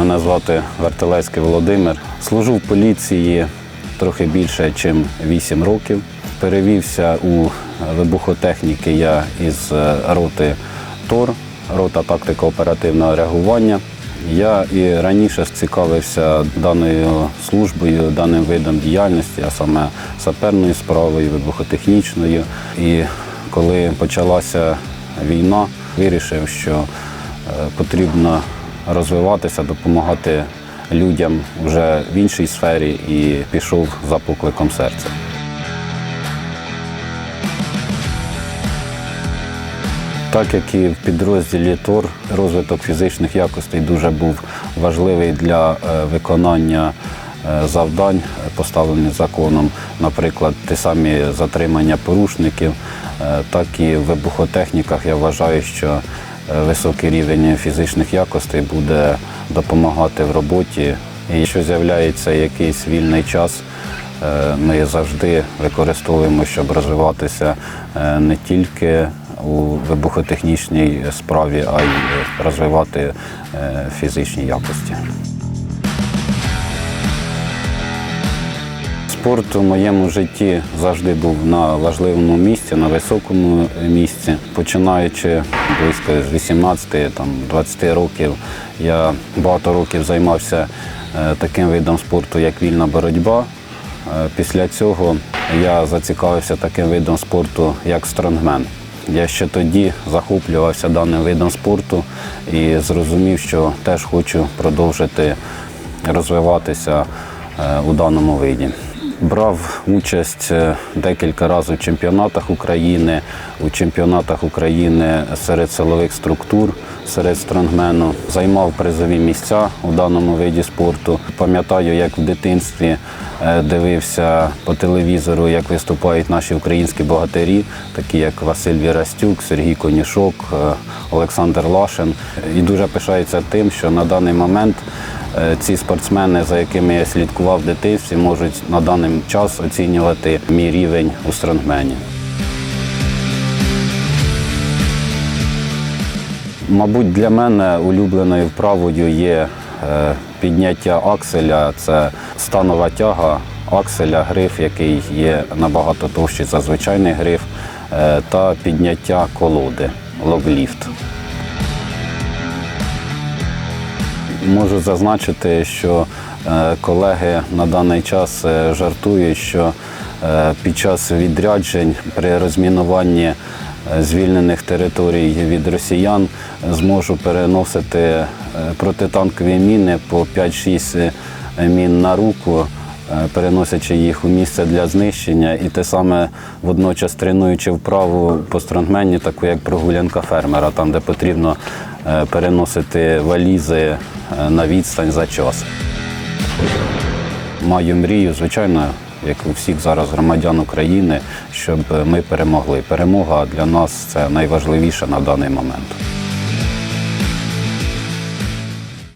Мене звати Вертилецький Володимир. Служу в поліції трохи більше, ніж 8 років. Перевівся у вибухотехніки я із е, роти ТОР, рота тактико оперативного реагування. Я і раніше цікавився даною службою, даним видом діяльності, а саме саперною справою, вибухотехнічною. І коли почалася війна, вирішив, що е, потрібно розвиватися, допомагати людям вже в іншій сфері і пішов за покликом серця. Так як і в підрозділі ТОР, розвиток фізичних якостей дуже був важливий для е, виконання е, завдань, поставлених законом, наприклад, ті самі затримання порушників, е, так і в вибухотехніках я вважаю, що високий рівень фізичних якостей буде допомагати в роботі. І якщо з'являється якийсь вільний час, Е, Ми завжди використовуємо, щоб розвиватися е, не тільки у вибухотехнічній справі, а й розвивати е, фізичні якості. Спорт у моєму житті завжди був на важливому місці, на високому місці. Починаючи близько з 18-20 років, я багато років займався е, таким видом спорту, як вільна боротьба. Е, Після цього я зацікавився таким видом спорту, як стронгмен. Я ще тоді захоплювався даним видом спорту і зрозумів, що теж хочу продовжити розвиватися е, у даному виді. Брав участь е, декілька разів у чемпіонатах України, у чемпіонатах України серед силових структур, серед стронгмену. Займав призові місця у даному виді спорту. Пам'ятаю, як в дитинстві е, дивився по телевізору, як виступають наші українські богатирі, такі як Василь Вірастюк, Сергій Конішок, е, Олександр Лашин. І дуже пишається тим, що на даний момент Ці спортсмени, за якими я слідкував в дитинстві, можуть на даний час оцінювати мій рівень у стронгмені. Мабуть, для мене улюбленою вправою є е, підняття акселя. Це станова тяга акселя, гриф, який є набагато товщий за звичайний гриф, е, та підняття колоди, логліфт. Можу зазначити, що е, колеги на даний час е, жартують, що е, під час відряджень при розмінуванні звільнених територій від росіян зможу переносити протитанкові міни по 5-6 мін на руку. Переносячи їх у місце для знищення, і те саме водночас тренуючи вправу по стронгмені, таку як прогулянка фермера, там де потрібно переносити валізи на відстань за час. Маю мрію, звичайно, як у всіх зараз громадян України, щоб ми перемогли. Перемога для нас це найважливіше на даний момент.